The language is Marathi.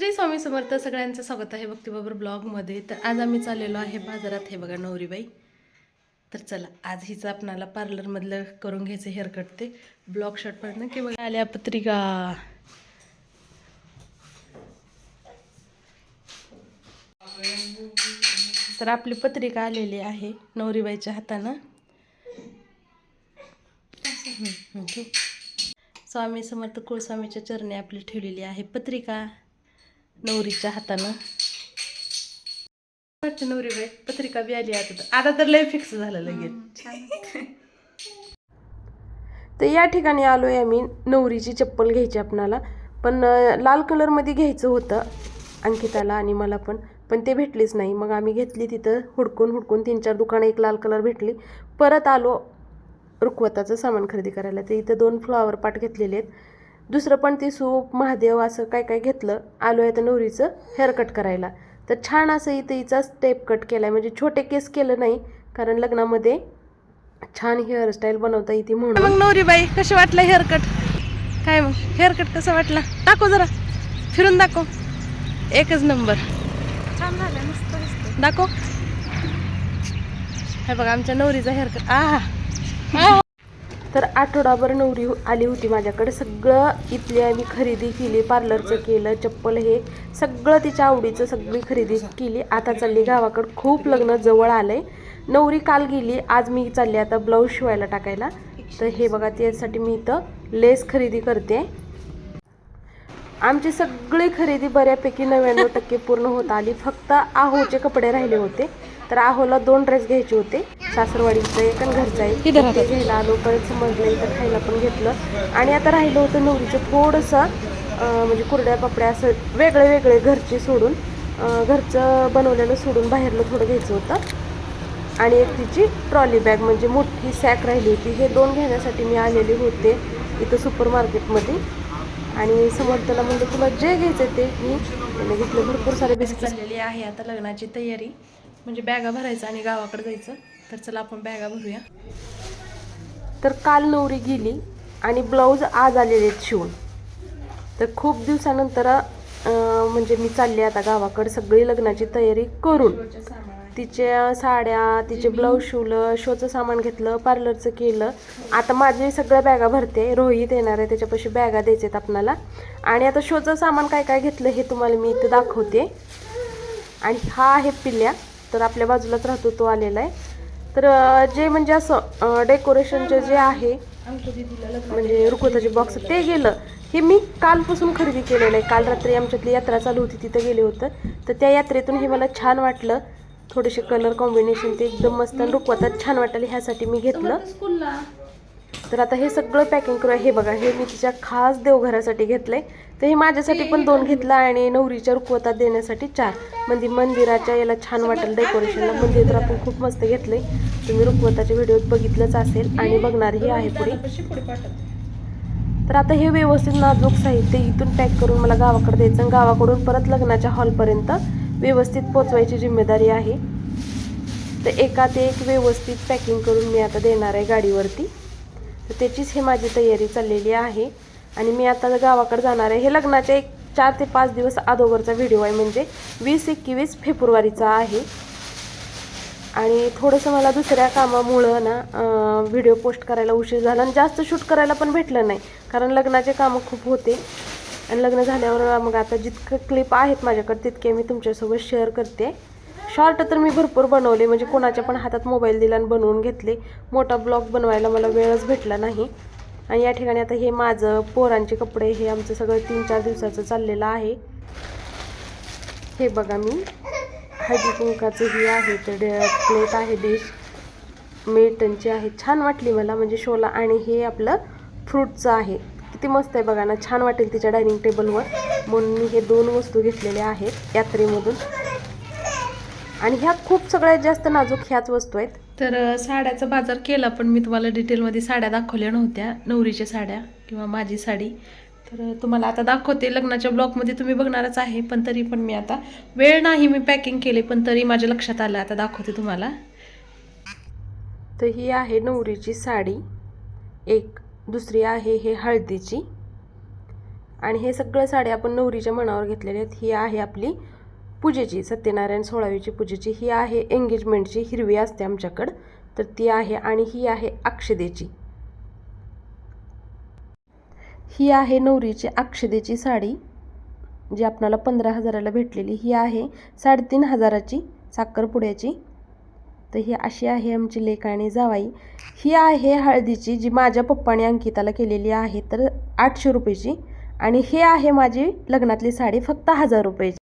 श्री स्वामी समर्थ सगळ्यांचं स्वागत आहे भक्तीबाबर ब्लॉगमध्ये. तर आज आम्ही चाललेलो आहे बाजारात. हे बघा नवरीबाई. तर चला आज हिचं आपणाला पार्लरमधलं करून घ्यायचं हेअरकट ते. ब्लॉक शर्ट की बघा आल्या पत्रिका. तर आपली पत्रिका आलेली आहे नवरीबाईच्या हातानं. स्वामी समर्थ कुळस्वामीच्या चरणी आपली ठेवलेली आहे पत्रिका. नवरीच्या हातानं. वाटते नवरीबाई पत्रिका बी आली आता. तर- आता तर लय फिक्स झालं लगेच. तर या ठिकाणी आलो आहे आम्ही नवरीची चप्पल घ्यायची आपणाला. पण लाल कलरमध्ये घ्यायचं होतं अंकिताला आणि मला पण. पण ते भेटलीच नाही. मग आम्ही घेतली तिथं हुडकून हुडकून तीन चार दुकानं एक लाल कलर भेटली. परत आलो रुखवताचं सामान खरेदी करायला. ते इथं दोन फ्लॉवर पाट घेतलेले आहेत. दुसरं पण ते सूप महादेव असं काय काय घेतलं आलो आहे तर नवरीचं हेअरकट करायला. तर छान असं इथं हिचा स्टेप कट केला आहे म्हणजे छोटे केस केलं नाही कारण लग्नामध्ये छान हेअरस्टाईल बनवता येते म्हणून. मग नवरी बाई कशी वाटलं हेअरकट काय मग? हेअरकट कसं वाटलं? दाखव जरा. फिरून दाखव. एकच नंबर छान झालं मस्त दिसतं दाखव. हे बघा आमच्या नवरीचा हेअरकट आहा. आहा. तर आठवडाभर नवरी हो- आली होती माझ्याकडे. सगळं इथली आम्ही खरेदी केली पार्लरचं केलं चप्पल हे सगळं तिच्या आवडीचं सगळी खरेदी केली. आता चालली गावाकडं. खूप लग्न जवळ आलं आहे नवरी काल गेली आज मी चालली आता ब्लाऊज शिवायला टाकायला. तर हे बघा त्यासाठी मी इथं लेस खरेदी करते. आमची सगळी खरेदी बऱ्यापैकी नव्याण्णव टक्के पूर्ण होत आली. फक्त आहोचे कपडे राहिले होते. तर आहोला दोन ड्रेस घ्यायचे होते. सासरवाडीचं एक आणि घरचं एक ते घ्यायला आलो परत समजलं इथं खायला पण घेतलं. आणि आता राहिलं होतं नवरीचं थोडंसं म्हणजे कुरड्या पापड्या असं वेगळे वेगळे घरचे सोडून घरचं बनवलेलं सोडून बाहेरलं थोडं घ्यायचं होतं. आणि एक तिची ट्रॉली बॅग म्हणजे मोठी सॅक राहिली होती हे दोन घेण्यासाठी मी आलेले होते इथं सुपर मार्केटमध्ये. आणि समर्थला म्हणलं तुला जे घ्यायचं ते मी त्याने घेतलं भरपूर सारे बिस्किट. चाललेली आहे आता लग्नाची तयारी. म्हणजे बॅगा भरायचं आणि गावाकडे जायचं. तर चला आपण बॅगा भरूया. तर काल नवरी गेली आणि ब्लाऊज आज आलेले आहेत शिवून. तर खूप दिवसानंतर म्हणजे मी चालले आता गावाकडे सगळी लग्नाची तयारी करून. तिच्या साड्या तिचे ब्लाऊज शिवलं शोचं सामान घेतलं पार्लरचं केलं. आता माझे सगळ्या बॅगा भरते रोहित येणार आहे त्याच्यापाशी बॅगा द्यायचे आपणाला. आणि आता शोचं सामान काय काय घेतलं हे तुम्हाला मी इथं दाखवते. आणि हा आहे पिल्ल्या तर आपल्या बाजूलाच राहतो तो आलेला आहे. तर जे म्हणजे असं डेकोरेशनचे जे आहे म्हणजे रुखवताचे बॉक्स ते गेलं. हे मी कालपासून खरेदी केलेलं आहे. काल रात्री आमच्यातली यात्रा चालू होती तिथं गेले होतं. तर त्या यात्रेतून हे मला छान वाटलं. थोडेसे कलर कॉम्बिनेशन ते एकदम मस्त आणि रुखवतात. छान वाटलं ह्यासाठी मी घेतलं. तर आता हे सगळं पॅकिंग करूया हे बघा हे मी तिच्या खास देवघरासाठी घेतलं आहे तर हे माझ्यासाठी पण दोन घेतलं आणि नवरीच्या रुखवतात देण्यासाठी चार. म्हणजे मंदिराच्या याला छान वाटेल डेकोरेशनला मंदिर म्हणजे तर आपण खूप मस्त घेतलं आहे तुम्ही रुखवताच्या व्हिडिओत बघितलंच असेल आणि बघणारही आहे पुढे. तर आता हे व्यवस्थित नाजूक साहित्य इथून पॅक करून मला गावाकडे द्यायचं आणि गावाकडून परत लग्नाच्या हॉलपर्यंत व्यवस्थित पोचवायची जिम्मेदारी आहे. तर एकात एक व्यवस्थित पॅकिंग करून मी आता देणार आहे गाडीवरती. तर त्याचीच हे माझी तयारी चाललेली आहे. आणि मी आता गावाकडे जाणार आहे. हे लग्नाचे एक चार ते पाच दिवस अगोदरचा व्हिडिओ आहे. म्हणजे वीस एकवीस फेब्रुवारीचा आहे. आणि थोडंसं मला दुसऱ्या कामामुळं ना व्हिडिओ पोस्ट करायला उशीर झाला. आणि जास्त शूट करायला पण भेटलं नाही. कारण लग्नाचे कामं खूप होते. आणि लग्न झाल्यावर मग आता जितकं क्लिप आहेत माझ्याकडे तितके मी तुमच्यासोबत शेअर करते. शॉर्ट तर मी भरपूर बनवले म्हणजे कोणाच्या पण हातात मोबाईल दिला आणि बनवून घेतले. मोठा ब्लॉग बनवायला मला वेळच भेटला नाही. आणि या ठिकाणी आता हे माझं पोरांचे कपडे हे आमचं सगळं तीन चार दिवसाचं चाललेलं आहे. हे बघा मी. हळदी कुंकाचं हे आहे तर प्लेट आहे डिश मेटनची आहे. छान वाटली मला म्हणजे शोला. आणि हे आपलं फ्रूटचं आहे. किती मस्त आहे बघा ना छान वाटेल तिच्या डायनिंग टेबलवर म्हणून मी हे दोन वस्तू घेतलेल्या आहेत यात्रेमधून. आणि ह्या खूप सगळ्यात जास्त नाजूक ह्याच वस्तू आहेत. तर साड्याचा बाजार केला पण मी तुम्हाला डिटेलमध्ये साड्या दाखवल्या नव्हत्या. नवरीच्या साड्या किंवा माझी साडी. तर तुम्हाला आता दाखवते. लग्नाच्या ब्लॉगमध्ये तुम्ही बघणारच आहे पण तरी पण मी आता वेळ नाही मी पॅकिंग केले पण तरी माझ्या लक्षात आलं. आता दाखवते तुम्हाला. तर ही आहे नवरीची साडी. एक दुसरी आहे हे हळदीची. आणि हे सगळं साडी आपण नवरीच्या मनावर घेतलेले आहेत. ही आहे आपली पूजेची सत्यनारायण सोळावीची पूजेची ही आहे एंगेजमेंटची हिरवी असते आमच्याकडं. तर ती आहे आणि ही आहे अक्षदेची. ही आहे नवरीची अक्षदेची साडी जी आपणाला पंधरा हजाराला भेटलेली. ही आहे साडेतीन हजाराची साखरपुड्याची. तर ही अशी आहे आमची लेक आणि जावाई. ही आहे हळदीची जी माझ्या पप्पाने अंकिताला केलेली आहे तर आठशे रुपयेची. आणि हे आहे माझी लग्नातली साडी फक्त हजार रुपयाची.